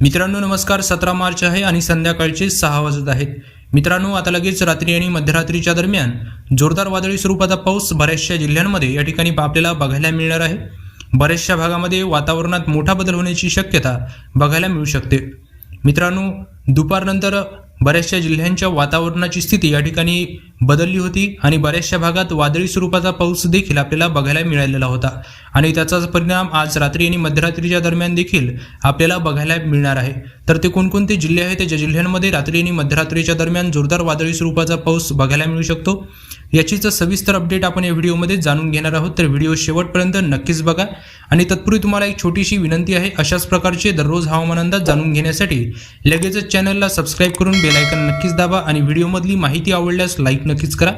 मित्रांनो नमस्कार. सतरा मार्च आहे आणि संध्याकाळचे सहा वाजत आहेत. मित्रांनो आता लगेच रात्री आणि मध्यरात्रीच्या दरम्यान जोरदार वादळी स्वरूपाचा पाऊस बऱ्याचशा जिल्ह्यांमध्ये या ठिकाणी आपल्याला बघायला मिळणार आहे. बऱ्याचशा भागामध्ये वातावरणात मोठा बदल होण्याची शक्यता बघायला मिळू शकते. मित्रांनो दुपारनंतर बऱ्याचशा जिल्ह्यांच्या वातावरणाची स्थिती या ठिकाणी बदलली होती आणि बऱ्याचशा भागात वादळी स्वरूपाचा पाऊस देखील आपल्याला बघायला मिळालेला होता. आणि त्याचाच परिणाम आज रात्री आणि मध्यरात्रीच्या दरम्यान देखील आपल्याला बघायला मिळणार आहे. तर ते कोणकोणते जिल्हे आहेत? ज्या जिल्ह्यांमध्ये रात्री आणि मध्यरात्रीच्या दरम्यान जोरदार वादळी स्वरूपाचा पाऊस बघायला मिळू शकतो? याचीच सविस्तर अपडेट आपण या व्हिडिओमध्ये जाणून घेणार आहोत तर व्हिडिओ शेवटपर्यंत नक्कीच बघा. आणि तत्पूर्वी तुम्हाला एक छोटीशी विनंती आहे अशाच प्रकारचे दररोज हवामान अंदाज जाणून घेण्यासाठी लगेचच चॅनलला सबस्क्राईब करून बेलायकन नक्कीच दाबा आणि व्हिडिओमधली माहिती आवडल्यास लाईक नक्कीच करा.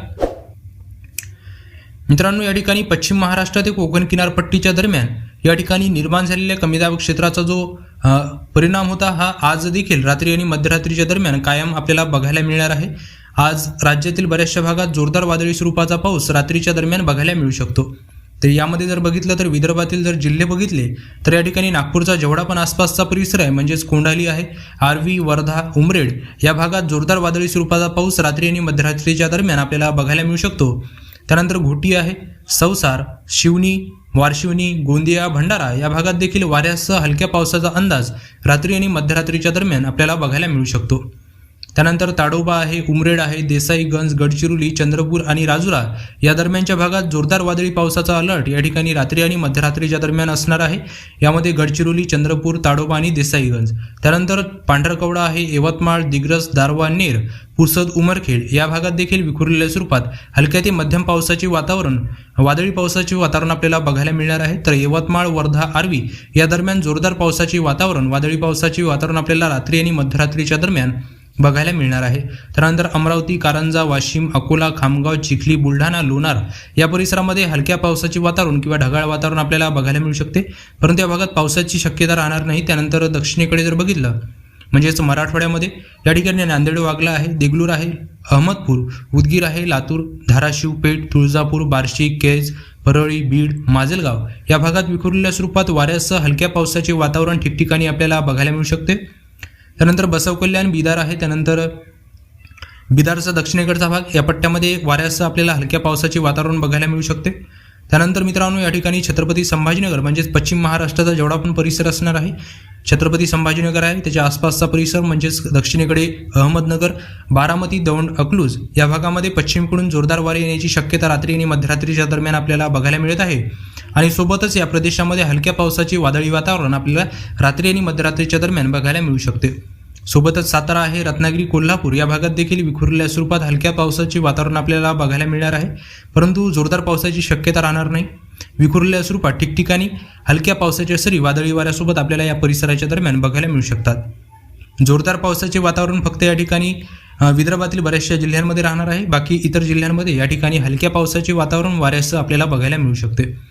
मित्रांनो या ठिकाणी पश्चिम महाराष्ट्र ते कोकण किनारपट्टीच्या दरम्यान या ठिकाणी निर्माण झालेल्या कमी दाब क्षेत्राचा जो परिणाम होता हा आज देखील रात्री आणि मध्यरात्रीच्या दरम्यान कायम आपल्याला बघायला मिळणार आहे. आज राज्यातील बऱ्याचशा भागात जोरदार वादळी स्वरूपाचा पाऊस रात्रीच्या दरम्यान बघायला मिळू शकतो. तर यामध्ये जर बघितलं तर विदर्भातील जर जिल्हे बघितले तर या ठिकाणी नागपूरचा जेवढा पण आसपासचा परिसर आहे म्हणजेच कोंढाली आहे आर्वी वर्धा उमरेड या भागात जोरदार वादळी स्वरूपाचा पाऊस रात्री आणि मध्यरात्रीच्या दरम्यान आपल्याला बघायला मिळू शकतो. त्यानंतर घोटी आहे सवसार शिवनी वारशिवनी गोंदिया भंडारा या भागात देखील वाऱ्यासह हलक्या पावसाचा अंदाज रात्री आणि मध्यरात्रीच्या दरम्यान आपल्याला बघायला मिळू शकतो. त्यानंतर ताडोबा आहे उमरेड आहे देसाईगंज गडचिरोली चंद्रपूर आणि राजुरा या दरम्यानच्या भागात जोरदार वादळी पावसाचा अलर्ट. या ठिकाणी रात्री आणि मध्यरात्रीच्या दरम्यान असणार आहे यामध्ये गडचिरोली चंद्रपूर ताडोबा आणि देसाईगंज त्यानंतर पांढरकवडा आहे यवतमाळ दिग्रस दारवा नेर पुसद उमरखेड या भागात देखील विखुरलेल्या स्वरूपात हलक्या ते मध्यम पावसाचे वातावरण वादळी पावसाचे वातावरण आपल्याला बघायला मिळणार आहे. तर यवतमाळ वर्धा आर्वी या दरम्यान जोरदार पावसाचे वातावरण वादळी पावसाचे वातावरण आपल्याला रात्री आणि मध्यरात्रीच्या दरम्यान बघायला मिळणार आहे. त्यानंतर अमरावती कारंजा वाशिम अकोला खामगाव चिखली बुलढाणा लोणार या परिसरामध्ये हलक्या पावसाचे वातावरण किंवा ढगाळ वातावरण आपल्याला बघायला मिळू शकते. परंतु या भागात पावसाची शक्यता राहणार नाही. त्यानंतर दक्षिणेकडे जर बघितलं म्हणजेच मराठवाड्यामध्ये या ठिकाणी नांदेड वागला आहे देगलूर आहे अहमदपूर उदगीर आहे लातूर धाराशिव पेठ तुळजापूर बार्शी केज परळी बीड माजलगाव या भागात विखुरलेल्या स्वरूपात वाऱ्यासह हलक्या पावसाचे वातावरण ठिकठिकाणी आपल्याला बघायला मिळू शकते. त्यानंतर बसव कल्याण बिदार आहे. त्यानंतर बिदारचा दक्षिणेकडचा भाग या पट्ट्यामध्ये वाऱ्यासह आपल्याला हलक्या पावसाचे वातावरण बघायला मिळू शकते. त्यानंतर मित्रांनो या ठिकाणी छत्रपती संभाजीनगर म्हणजेच पश्चिम महाराष्ट्राचा जेवढा पण परिसर असणार आहे छत्रपती संभाजीनगर आहे त्याच्या आसपासचा परिसर म्हणजेच दक्षिणेकडे अहमदनगर बारामती दौंड अकलूज या भागामध्ये पश्चिमकडून जोरदार वारे येण्याची शक्यता रात्री आणि मध्यरात्रीच्या दरम्यान आपल्याला बघायला मिळत आहे. आणि सोबतच या प्रदेशामध्ये हलक्या पावसाचे वादळी वातावरण आपल्याला रात्री आणि मध्यरात्रीच्या दरम्यान बघायला मिळू शकते. सोबतच सातारा आहे रत्नागिरी कोल्हापूर या भागात देखील विखुरलेल्या स्वरूपात हलक्या पावसाचे वातावरण आपल्याला बघायला मिळणार आहे. परंतु जोरदार पावसाची शक्यता राहणार नाही. विखुरलेल्या स्वरूपात ठिकठिकाणी हलक्या पावसाच्या सरी वादळी वाऱ्यासोबत आपल्याला या परिसराच्या दरम्यान बघायला मिळू शकतात. जोरदार पावसाचे वातावरण फक्त या ठिकाणी विदर्भातील बऱ्याचशा जिल्ह्यांमध्ये राहणार आहे. बाकी इतर जिल्ह्यांमध्ये या ठिकाणी हलक्या पावसाचे वातावरण वाऱ्यासह आपल्याला बघायला मिळू शकते.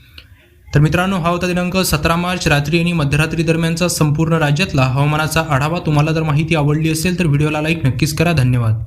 तर मित्रांनो हा होता दिनांक सतरा मार्च रात्री आणि मध्यरात्री दरम्यानचा संपूर्ण राज्यातला हवामानाचा आढावा. तुम्हाला जर माहिती आवडली असेल तर व्हिडिओला लाईक नक्कीच करा. धन्यवाद.